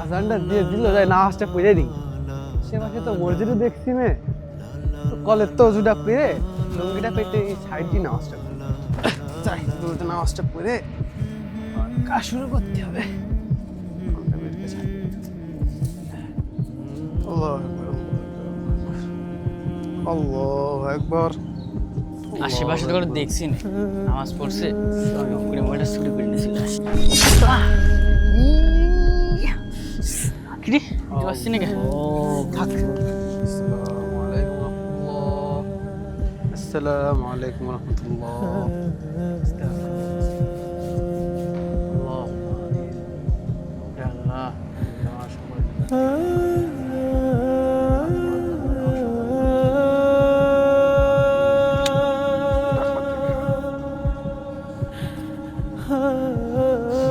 আজানটা দিয়ে দিল যাই নামাজটা পড়ে দিই সে পাশে তো মসজিদে দেখছি মে। কলের তো ওজুটা পেরে লুঙ্গিটা পেতে এই সাইড দিয়ে নামাজটা। যাই দুটো নামাজটা পড়ে কাজ শুরু করতে হবে। আশেপাশে তো দেখছি না। নামাজ পড়ছে। মোবাইলটা চুরি করে নিয়েছিলাম কিরে বুঝতে পারছি না কেন থাক আসসালামু আলাইকুম রহমতুল্লাহ আল্লাহ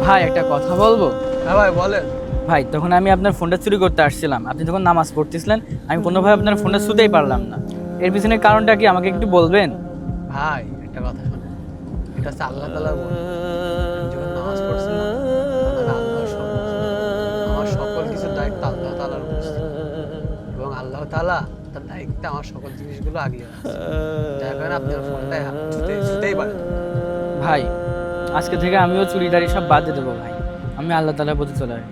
ভাই একটা কথা বলব? হ্যাঁ ভাই বলেন। ভাই তখন আমি আপনার ফোনটা চুরি করতে আসছিলাম। আপনি যখন নামাজ পড়তেছিলেন আমি কোনোভাবে আপনার ফোনটা শুতেই পারলাম না। এর পিছনে কারণটা কি আমাকে একটু বলবেন? ভাই একটা কথা শোনেন। এটা হচ্ছে আল্লাহ যখন নামাজ আমার সকল কিছুর দায়িত্ব আল্লাহ তালার এবং আল্লাহ তালা তার দায়িত্বে আমার সকল জিনিসগুলো আগিয়ে যার কারণে আপনার ফোনটা ছুতেই পারেন। ভাই আজকে থেকে আমিও চুরিদারি সব বাদ দিয়ে দেবো ভাই। আমি আল্লাহ তালা বলতে চলে